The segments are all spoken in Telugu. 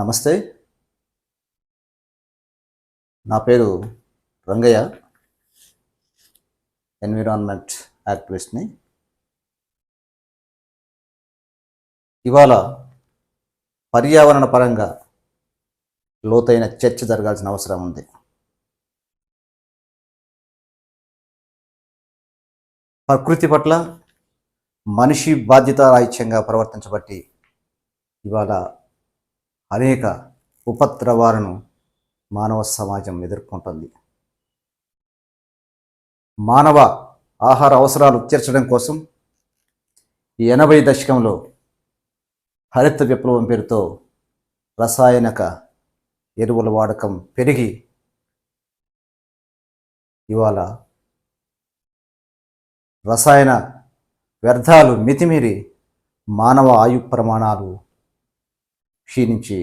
నమస్తే. నా పేరు రంగయ్య. ఎన్విరాన్మెంట్ యాక్టివిస్ట్ని. ఇవాళ పర్యావరణ పరంగా లోతైన చర్చ జరగాల్సిన అవసరం ఉంది. ప్రకృతి పట్ల మనిషి బాధ్యతారాహిత్యంగా ప్రవర్తించబట్టి ఇవాళ అనేక ఉపద్రవాలను మానవ సమాజం ఎదుర్కొంటుంది. మానవ ఆహార అవసరాలు తీర్చడం కోసం ఈ ఎనభై దశకంలో హరిత విప్లవం పేరుతో రసాయనిక ఎరువుల వాడకం పెరిగి ఇవాళ రసాయన వ్యర్థాలు మితిమీరి మానవ ఆయు ప్రమాణాలు క్షీణించి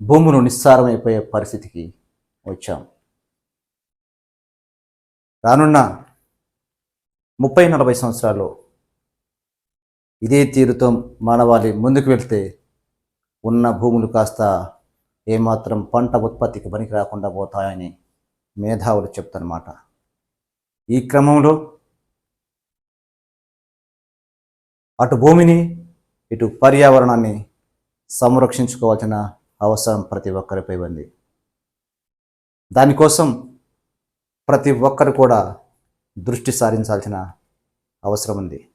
భూములు నిస్సారమైపోయే పరిస్థితికి వచ్చాం. రానున్న ముప్పై నలభై సంవత్సరాల్లో ఇదే తీరుతో మానవాళి ముందుకు వెళ్తే ఉన్న భూములు కాస్త ఏమాత్రం పంట ఉత్పత్తికి పనికి రాకుండా పోతాయని మేధావులు చెప్తారన్నమాట ఈ క్రమంలో అటు భూమిని ఇటు పర్యావరణాన్ని సంరక్షించుకోవాల్సిన అవసరం ప్రతి ఒక్కరిపై ఉంది. దానికోసం ప్రతి ఒక్కరు కూడా దృష్టి సారించాల్సిన అవసరం ఉంది.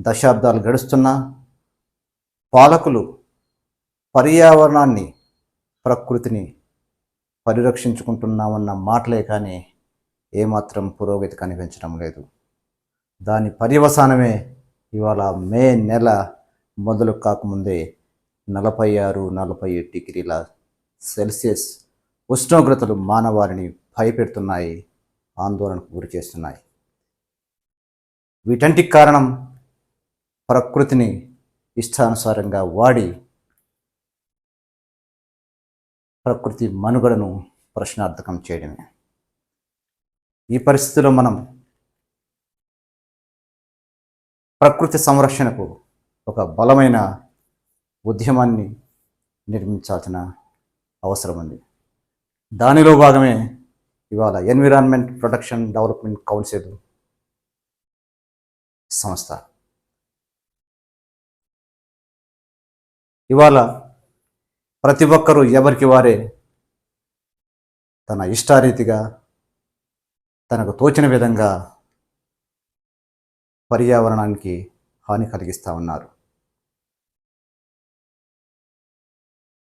దశాబ్దాలు గడుస్తున్నా పాలకులు పర్యావరణాన్ని ప్రకృతిని పరిరక్షించుకుంటున్నామన్న మాటలే కానీ ఏమాత్రం పురోగతి కనిపించడం లేదు. దాని పర్యవసానమే ఇవాళ మే నెల మొదలు కాకముందే నలభై ఆరు నలభై ఏడు డిగ్రీల సెల్సియస్ ఉష్ణోగ్రతలు మానవారిని భయపెడుతున్నాయి ఆందోళనకు గురి చేస్తున్నాయి. వీటంటికి కారణం ప్రకృతిని ఇష్టానుసారంగా వాడి ప్రకృతి మనుగడను ప్రశ్నార్థకం చేయడమే. ఈ పరిస్థితిలో మనం ప్రకృతి సంరక్షణకు ఒక బలమైన ఉద్యమాన్ని నిర్మించాల్సిన అవసరం ఉంది దానిలో భాగమే ఇవాళ ఎన్విరాన్మెంట్ ప్రొటెక్షన్ డెవలప్మెంట్ కౌన్సిల్ సంస్థ. ఇవాళ ప్రతి ఒక్కరూ ఎవరికి వారే తన ఇష్టారీతిగా తనకు తోచిన విధంగా పర్యావరణానికి హాని కలిగిస్తూ ఉన్నారు.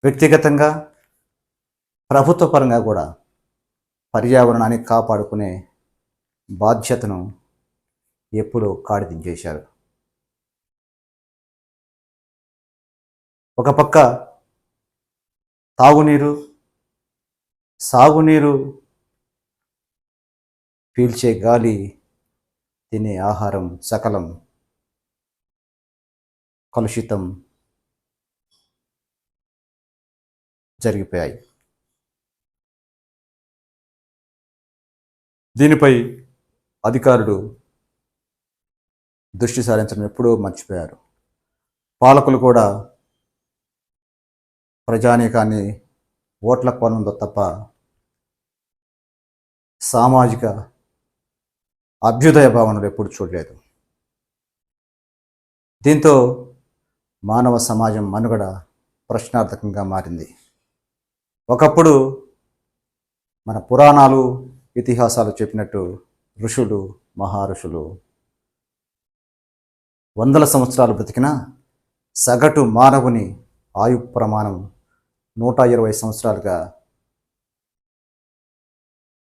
వ్యక్తిగతంగా ప్రభుత్వ పరంగా కూడా పర్యావరణాన్ని కాపాడుకునే బాధ్యతను ఎప్పుడో కాడిదించేశారు. ఒక పక్క తాగునీరు సాగునీరు పీల్చే గాలి తినే ఆహారం సకలం కలుషితం జరిగిపోయాయి. దీనిపై అధికారులు దృష్టి సారించడం ఎప్పుడూ మర్చిపోయారు. పాలకులు కూడా ప్రజానీకాన్ని ఓట్ల కోణంలో తప్ప సామాజిక అభ్యుదయ భావనలు ఎప్పుడు చూడలేదు. దీంతో మానవ సమాజం మనుగడ ప్రశ్నార్థకంగా మారింది. ఒకప్పుడు మన పురాణాలు ఇతిహాసాలు చెప్పినట్టు ఋషులు మహారుషులు వందల సంవత్సరాలు బ్రతికిన సగటు మానవుని ఆయు ప్రమాణం నూట ఇరవై సంవత్సరాలుగా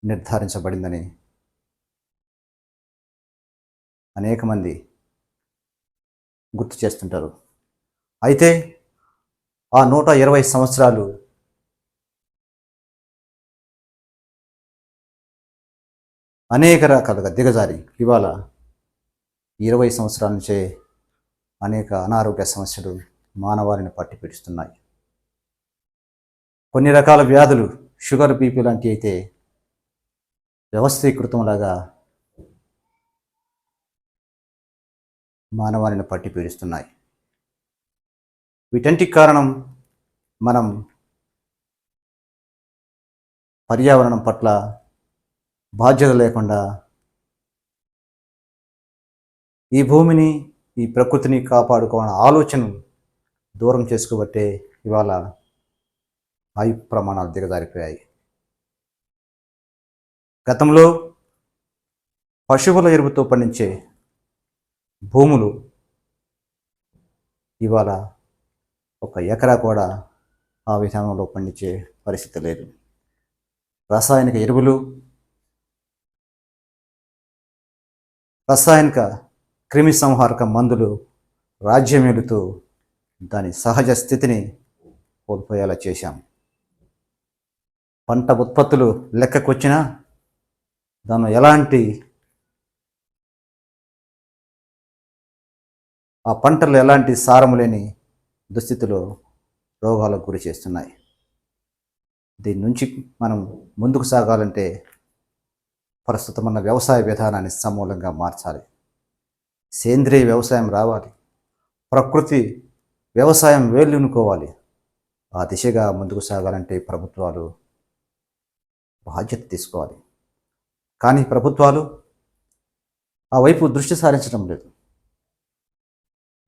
నిర్ధారించబడిందని అనేక మంది గుర్తు చేస్తుంటారు. అయితే ఆ నూట ఇరవై సంవత్సరాలు అనేక రకాలుగా దిగజారి. ఇవాళ ఇరవై సంవత్సరాల నుంచే అనేక అనారోగ్య సమస్యలు మానవాళిని పట్టి పీడిస్తున్నాయి. కొన్ని రకాల వ్యాధులు షుగర్ బీపీ లాంటివి అయితే వ్యవస్థీకృతంలాగా మానవాళిని పట్టి పీడిస్తున్నాయి. వీటంటికి కారణం మనం పర్యావరణం పట్ల బాధ్యత లేకుండా ఈ భూమిని ఈ ప్రకృతిని కాపాడుకోవాలన్న ఆలోచన దూరం చేసుకోబట్టే ఇవాళ ఆయు ప్రమాణాలు దిగజారిపోయాయి. గతంలో పశువుల ఎరువుతో పండించే భూములు ఇవాళ ఒక ఎకరా కూడా ఆ విధానంలో పండించే పరిస్థితి లేదు. రసాయనిక ఎరువులు రసాయనిక క్రిమి సంహారక మందులు రాజ్యమేలుతూ దాని సహజ స్థితిని కోల్పోయేలా చేశాం. పంట ఉత్పత్తులు లెక్కకొచ్చినా దానిలో ఎలాంటి ఆ పంటలు ఎలాంటి సారము లేని దుస్థితిలో రోగాలకు గురి చేస్తున్నాయి. దీని నుంచి మనం ముందుకు సాగాలంటే ప్రస్తుతం ఉన్న వ్యవసాయ విధానాన్ని సమూలంగా మార్చాలి. సేంద్రియ వ్యవసాయం రావాలి. ప్రకృతి వ్యవసాయం వేళ్ళునుకోవాలి. ఆ దిశగా ముందుకు సాగాలంటే ప్రభుత్వాలు బాధ్యత తీసుకోవాలి. కానీ ప్రభుత్వాలు ఆ వైపు దృష్టి సారించడం లేదు.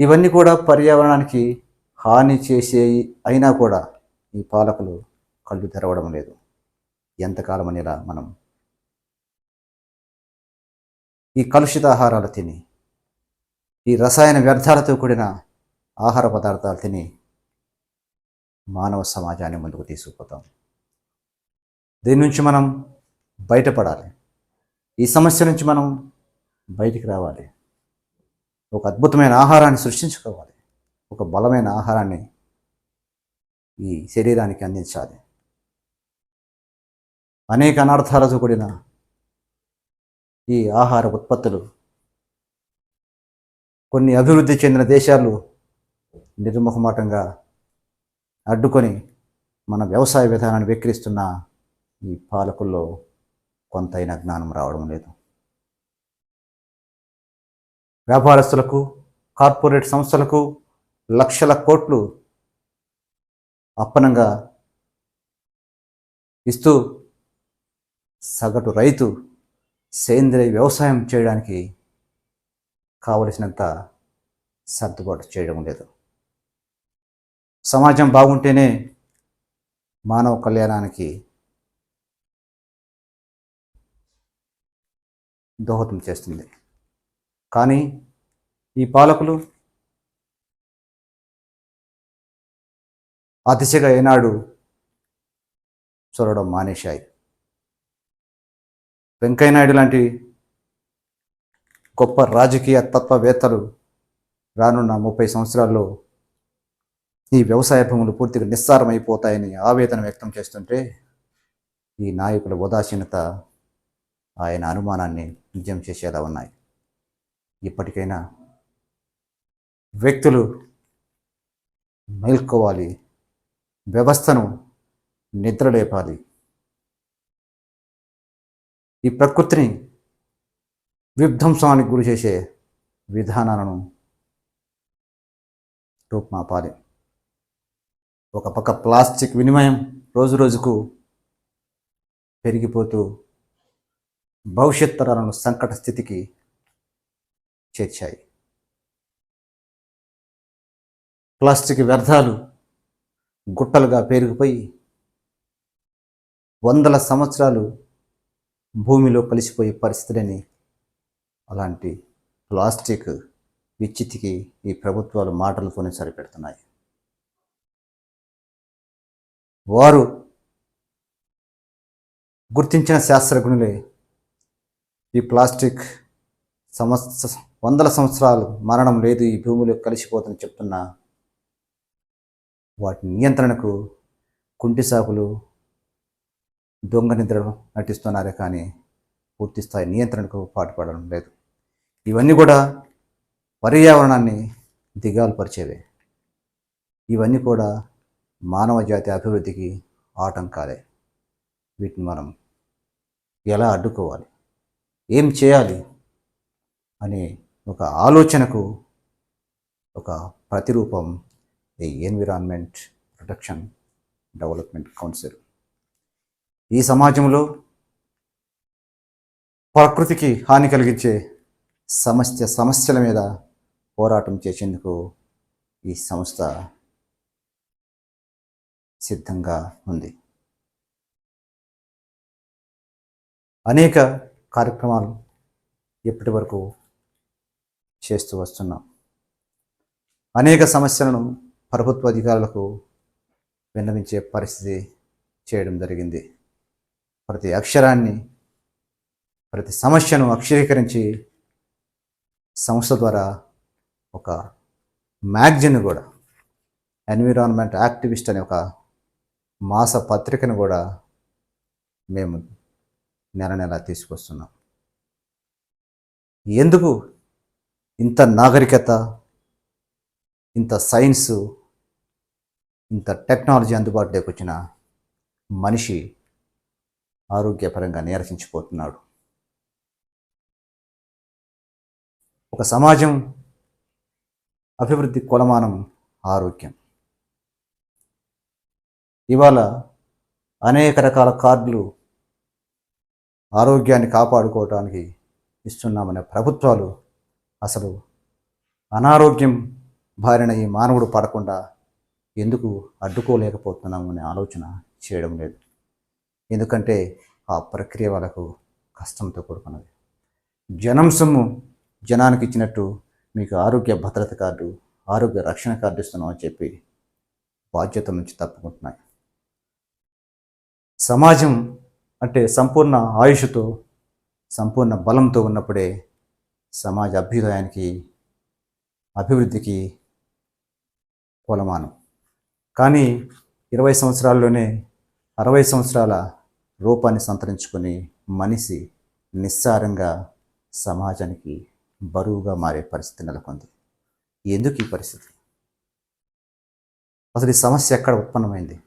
ఇవన్నీ కూడా పర్యావరణానికి హాని చేసేవి అయినా కూడా ఈ పాలకులు కళ్ళు తెరవడం లేదు. ఎంతకాలం అనేలా మనం ఈ కలుషిత ఆహారాలు తిని ఈ రసాయన వ్యర్థాలతో కూడిన ఆహార పదార్థాలు తిని మానవ సమాజాన్ని ముందుకు తీసుకుపోతాం. దీని నుంచి మనం బయటపడాలి. ఈ సమస్య నుంచి మనం బయటికి రావాలి. ఒక అద్భుతమైన ఆహారాన్ని సృష్టించుకోవాలి. ఒక బలమైన ఆహారాన్ని ఈ శరీరానికి అందించాలి. అనేక అనర్థాలతో కూడిన ఈ ఆహార ఉత్పత్తులు. కొన్ని అభివృద్ధి చెందిన దేశాలు నిర్ముఖమాటంగా అడ్డుకొని మన వ్యవసాయ విధానాన్ని వెక్కిరిస్తున్న ఈ పాలకుల్లో కొంతైనా జ్ఞానం రావడం లేదు. వ్యాపారస్తులకు కార్పొరేట్ సంస్థలకు లక్షల కోట్లు అప్పనంగా ఇస్తూ సగటు రైతు సేంద్రియ వ్యవసాయం చేయడానికి కావలసినంత సర్దుబాటు చేయడం లేదు. సమాజం బాగుంటేనే మానవ కళ్యాణానికి దోహదం చేస్తుంది. కానీ ఈ పాలకులు ఆ దిశగా ఏనాడు చూడడం మానేశాయి. వెంకయ్యనాయుడు లాంటి గొప్ప రాజకీయ తత్వవేత్తలు రానున్న ముప్పై సంవత్సరాల్లో ఈ వ్యవసాయ భూములు పూర్తిగా నిస్సారమైపోతాయని ఆవేదన వ్యక్తం చేస్తుంటే ఈ నాయకుల ఉదాసీనత ఆయన అనుమానాన్ని నిజం చేసేలా ఉన్నాయి. ఇప్పటికైనా వ్యక్తులు మేల్కోవాలి వ్యవస్థను నిద్రలేపాలి ఈ ప్రకృతిని విధ్వంసానికి గురి చేసే విధానాలను రూపుమాపాలి. ఒక పక్క ప్లాస్టిక్ వినిమయం రోజు రోజుకు పెరిగిపోతూ భవిష్యత్ తరాలను సంకట స్థితికి చేర్చాయి. ప్లాస్టిక్ వ్యర్థాలు గుట్టలుగా పేరుకుపోయి వందల సంవత్సరాలు భూమిలో కలిసిపోయే పరిస్థితులని అలాంటి ప్లాస్టిక్ విచ్చితికి ఈ ప్రభుత్వాలు మాటలతోనే సరిపెడుతున్నాయి. వారు గుర్తించిన శాస్త్రజ్ఞులే ఈ ప్లాస్టిక్ సంవత్సర వందల సంవత్సరాలు మరణం లేదు ఈ భూమిలో కలిసిపోతుందని చెప్తున్న వాటి నియంత్రణకు కుంటి సాకులు దొంగ నిద్ర నటిస్తున్నారే కానీ పూర్తి స్థాయి నియంత్రణకు పాటుపడడం లేదు. ఇవన్నీ కూడా పర్యావరణాన్ని దిగాలుపరిచేవే ఇవన్నీ కూడా మానవ జాతి అభివృద్ధికి ఆటంకాలే. వీటిని మనం ఎలా అడ్డుకోవాలి? ఏం చేయాలి? అనే ఒక ఆలోచనకు ఒక ప్రతిరూపం ఎన్విరాన్మెంట్ ప్రొటెక్షన్ డెవలప్మెంట్ కౌన్సిల్ ఈ సమాజంలో ప్రకృతికి హాని కలిగించే సమస్య సమస్యల మీద పోరాటం చేసేందుకు ఈ సంస్థ సిద్ధంగా ఉంది. అనేక కార్యక్రమాలు ఇప్పటి వరకు చేస్తూ వస్తున్నాం. అనేక సమస్యలను ప్రభుత్వ అధికారులకు విన్నవించే పరిస్థితి చేయడం జరిగింది. ప్రతి అక్షరాన్ని ప్రతి సమస్యను అక్షరీకరించి సంస్థ ద్వారా ఒక మ్యాగజిన్ కూడా ఎన్విరాన్మెంట్ యాక్టివిస్ట్ అనే ఒక మాస పత్రికను కూడా మేము నెల నెల తీసుకొస్తున్నాం. ఎందుకు ఇంత నాగరికత ఇంత సైన్సు ఇంత టెక్నాలజీ అందుబాటులోకి వచ్చిన మనిషి ఆరోగ్యపరంగా నీరసించిపోతున్నాడు. ఒక సమాజం అభివృద్ధి కొలమానం ఆరోగ్యం. ఇవాళ అనేక రకాల కార్డులు ఆరోగ్యాన్ని కాపాడుకోవటానికి ఇస్తున్నామనే ప్రభుత్వాలు అసలు అనారోగ్యం బారిన ఈ మానవుడు పడకుండా ఎందుకు అడ్డుకోలేకపోతున్నాము అనే ఆలోచన చేయడం లేదు. ఎందుకంటే ఆ ప్రక్రియ వాళ్ళకు కష్టంతో కూడుకున్నది. జనం సొమ్ము జనానికి ఇచ్చినట్టు మీకు ఆరోగ్య భద్రత కార్డు ఆరోగ్య రక్షణ కార్డు ఇస్తున్నామని చెప్పి బాధ్యత నుంచి తప్పుకుంటున్నాయి. సమాజం అంటే సంపూర్ణ ఆయుష్తో సంపూర్ణ బలంతో ఉన్నప్పుడే సమాజ అభ్యుదయానికి అభివృద్ధికి కొలమానం కానీ ఇరవై సంవత్సరాల్లోనే అరవై సంవత్సరాల రూపాన్ని సంతరించుకొని మనిషి నిస్సారంగా సమాజానికి బరువుగా మారే పరిస్థితి నెలకొంది. ఎందుకు ఈ పరిస్థితి? అసలు ఈ సమస్య ఎక్కడ ఉత్పన్నమైంది?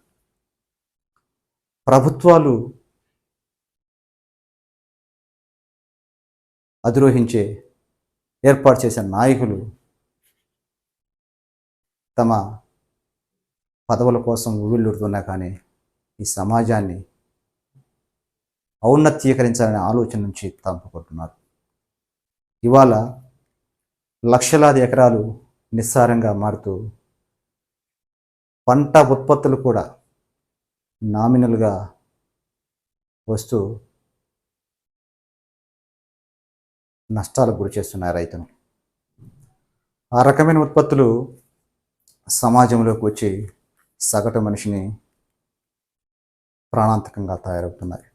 ప్రభుత్వాలు అధిరోహించే ఏర్పాటు చేసిన నాయకులు తమ పదవుల కోసం ఊవిళ్ళుడుతున్నా కానీ ఈ సమాజాన్ని ఔన్నత్యీకరించాలనే ఆలోచన నుంచి తప్పుకుంటున్నారు ఇవాళ లక్షలాది ఎకరాలు నిస్సారంగా మారుతూ పంట ఉత్పత్తులు కూడా నామినల్గా వస్తూ నష్టాలకు గురి చేస్తున్నాయి రైతును ఆ రకమైన ఉత్పత్తులు సమాజంలోకి వచ్చి సగటు మనిషిని ప్రాణాంతకంగా తయారవుతున్నాయి.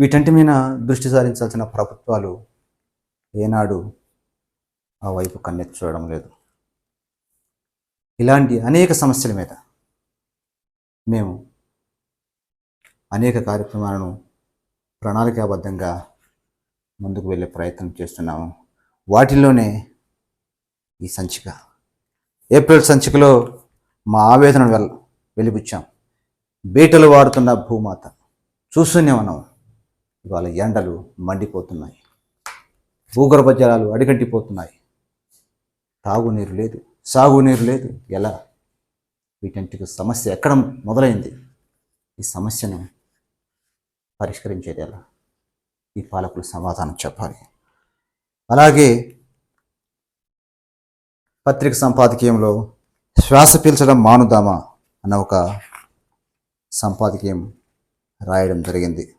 వీటంటి మీద దృష్టి సారించాల్సిన ప్రభుత్వాలు ఏనాడు ఆ వైపు కన్నెత్తి చూడడం లేదు. ఇలాంటి అనేక సమస్యల మీద మేము అనేక కార్యక్రమాలను ప్రణాళికాబద్ధంగా ముందుకు వెళ్ళే ప్రయత్నం చేస్తున్నాము. వాటిల్లోనే ఈ సంచిక. ఏప్రిల్ సంచికలో మా ఆవేదన వెల్ వెలిబుచ్చాం. బీటలు వాడుతున్న భూమాత చూస్తూనే ఉన్నాం. ఇవాళ ఎండలు మండిపోతున్నాయి. భూగర్భ జలాలు అడిగంటిపోతున్నాయి. తాగునీరు లేదు. సాగునీరు లేదు. ఎలా? వీటంటికి సమస్య ఎక్కడ మొదలైంది? ఈ సమస్యను పరిష్కరించేది ఎలా ఈ పాలకులు సమాధానం చెప్పాలి. అలాగే పత్రిక సంపాదకీయంలో శ్వాస పీల్చడం మానుదామా అన్న ఒక సంపాదకీయం రాయడం జరిగింది.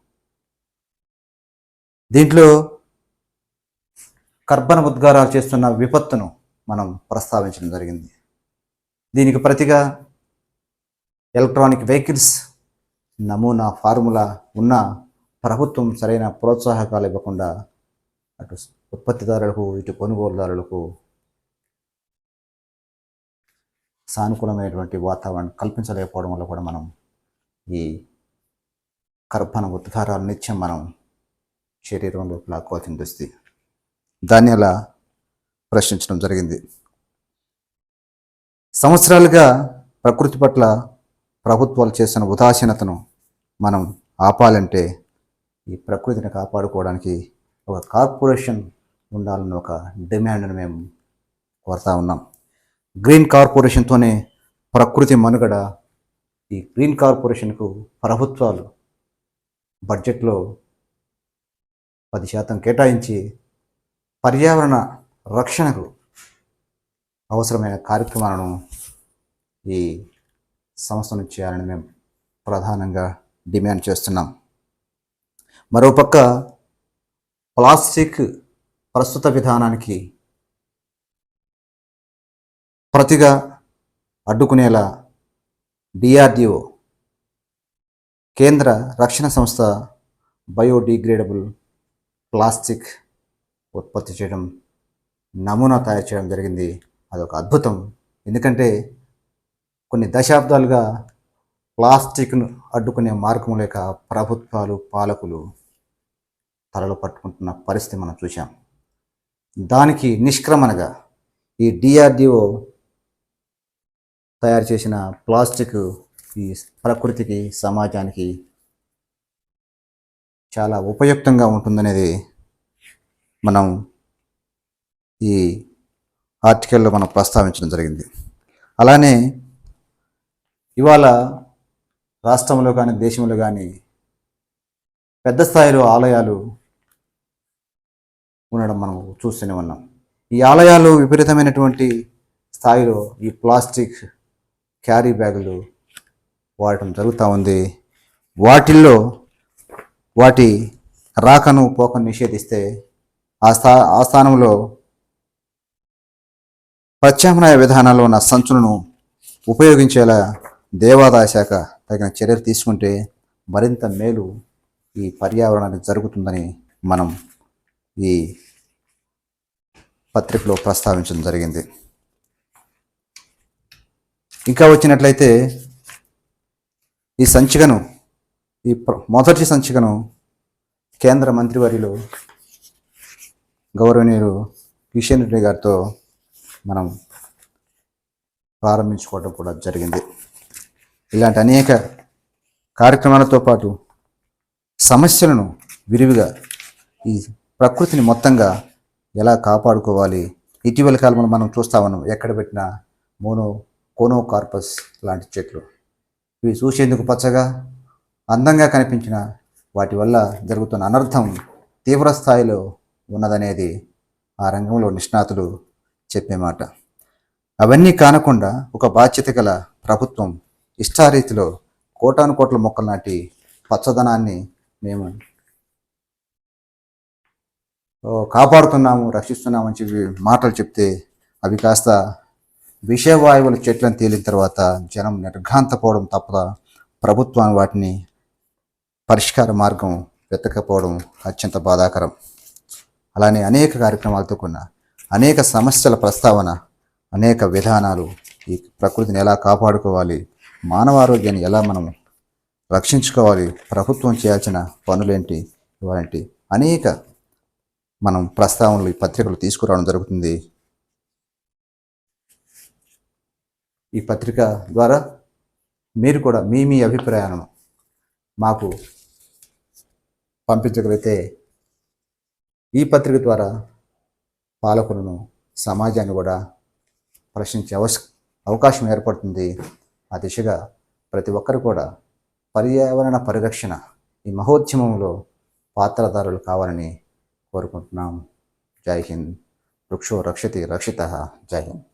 దీంట్లో కర్బన ఉద్గారాలు చేస్తున్న విపత్తును మనం ప్రస్తావించడం జరిగింది. దీనికి ప్రతిగా ఎలక్ట్రానిక్ వెహికల్స్ నమూనా ఫార్ములా ఉన్న ప్రభుత్వం సరైన ప్రోత్సాహకాలు ఇవ్వకుండా అటు ఉత్పత్తిదారులకు ఇటు కొనుగోలుదారులకు సానుకూలమైనటువంటి వాతావరణం కల్పించలేకపోవడం వల్ల కూడా మనం ఈ కర్బన ఉద్గారాలు నిత్యం మనం శరీరంలో లాక్కోవాల్సిన దుస్థితి దాన్ని అలా ప్రశ్నించడం జరిగింది. సంవత్సరాలుగా ప్రకృతి పట్ల ప్రభుత్వాలు చేసిన ఉదాసీనతను మనం ఆపాలంటే ఈ ప్రకృతిని కాపాడుకోవడానికి ఒక కార్పొరేషన్ ఉండాలన్న ఒక డిమాండ్ను మేము కోరుతా ఉన్నాం. గ్రీన్ కార్పొరేషన్తోనే ప్రకృతి మనుగడ ఈ గ్రీన్ కార్పొరేషన్కు ప్రభుత్వాలు బడ్జెట్లో పది శాతం కేటాయించి పర్యావరణ రక్షణకు అవసరమైన కార్యక్రమాలను ఈ సంస్థ నుంచి చేయాలని మేము ప్రధానంగా డిమాండ్ చేస్తున్నాం. మరోపక్క ప్లాస్టిక్ ప్రస్తుత విధానానికి ప్రతిగా అడ్డుకునేలా డిఆర్డిఓ కేంద్ర రక్షణ సంస్థ బయోడిగ్రేడబుల్ ప్లాస్టిక్ ఉత్పత్తి చేయడం నమూనా తయారు చేయడం జరిగింది. అదొక అద్భుతం. ఎందుకంటే కొన్ని దశాబ్దాలుగా ప్లాస్టిక్ను అడ్డుకునే మార్గం లేక ప్రభుత్వాలు పాలకులు తలలు పట్టుకుంటున్న పరిస్థితి మనం చూసాం దానికి నిష్క్రమణగా ఈ డిఆర్డిఓ తయారు చేసిన ప్లాస్టిక్ ఈ ప్రకృతికి సమాజానికి చాలా ఉపయుక్తంగా ఉంటుందనేది మనం ఈ ఆర్టికల్లో మనం ప్రస్తావించడం జరిగింది. అలానే ఇవాళ రాష్ట్రంలో కానీ దేశంలో కానీ పెద్ద స్థాయిలో ఆలయాలు ఉండడం మనం చూస్తూనే ఉన్నాం. ఈ ఆలయాలు విపరీతమైనటువంటి స్థాయిలో ఈ ప్లాస్టిక్ క్యారీ బ్యాగులు వాడటం జరుగుతూ ఉంది. వాటిల్లో వాటి రాకను పోకను నిషేధిస్తే ఆ స్థా ఆ స్థానంలో ప్రత్యామ్నాయ విధానాల్లో ఉన్న సంచులను ఉపయోగించేలా దేవాదాయ శాఖ తగిన చర్యలు తీసుకుంటే మరింత మేలు ఈ పర్యావరణానికి జరుగుతుందని మనం ఈ పత్రికలో ప్రస్తావించడం జరిగింది. ఇంకా వచ్చినట్లయితే ఈ సంచికను ఈ ప్ర- మొదటి సంచికను కేంద్ర మంత్రివర్యులు గౌరవనీయులు కిషన్ రెడ్డి గారితో మనం ప్రారంభించుకోవడం కూడా జరిగింది. ఇలాంటి అనేక కార్యక్రమాలతో పాటు సమస్యలను విరివిగా ఈ ప్రకృతిని మొత్తంగా ఎలా కాపాడుకోవాలి ఇటీవల కాలంలో మనం చూస్తా ఉన్నాం ఎక్కడ పెట్టినా మోనో కోనో కార్పస్ లాంటి చెట్లు. ఇవి చూసేందుకు పచ్చగా అందంగా కనిపించిన వాటి వల్ల జరుగుతున్న అనర్థం తీవ్ర స్థాయిలో ఉన్నదనేది ఆ రంగంలో నిష్ణాతులు చెప్పే మాట. అవన్నీ కానకుండా ఒక బాధ్యత గల ప్రభుత్వం ఇష్టారీతిలో కోటాను కోట్ల మొక్కలు నాటి పచ్చదనాన్ని మేము కాపాడుతున్నాము రక్షిస్తున్నాము అని చెప్పి మాటలు చెప్తే అవి కాస్త విషవాయువుల చెట్లను తేలిన తర్వాత జనం నిర్ఘాంతపోవడం తప్ప ప్రభుత్వం వాటిని పరిష్కార మార్గం వెతకపోవడం అత్యంత బాధాకరం. అలానే అనేక కార్యక్రమాలతో కూడిన అనేక సమస్యల ప్రస్తావన అనేక విధానాలు ఈ ప్రకృతిని ఎలా కాపాడుకోవాలి మానవ ఆరోగ్యాన్ని ఎలా మనం రక్షించుకోవాలి ప్రభుత్వం చేయాల్సిన పనులేంటి ఇలాంటి అనేక మనం ప్రస్తావనలు ఈ పత్రికలు తీసుకురావడం జరుగుతుంది. ఈ పత్రిక ద్వారా మీరు కూడా మీ మీ అభిప్రాయాలను మాకు పంపించగలిగితే ఈ పత్రిక ద్వారా పాలకులను సమాజాన్ని కూడా ప్రశ్నించే అవస అవకాశం ఏర్పడుతుంది. ఆ దిశగా ప్రతి ఒక్కరు కూడా పర్యావరణ పరిరక్షణ ఈ మహోద్యమంలో పాత్రధారులు కావాలని కోరుకుంటున్నాం. జై హింద్. వృక్షో రక్షతి రక్షిత. జై హింద్.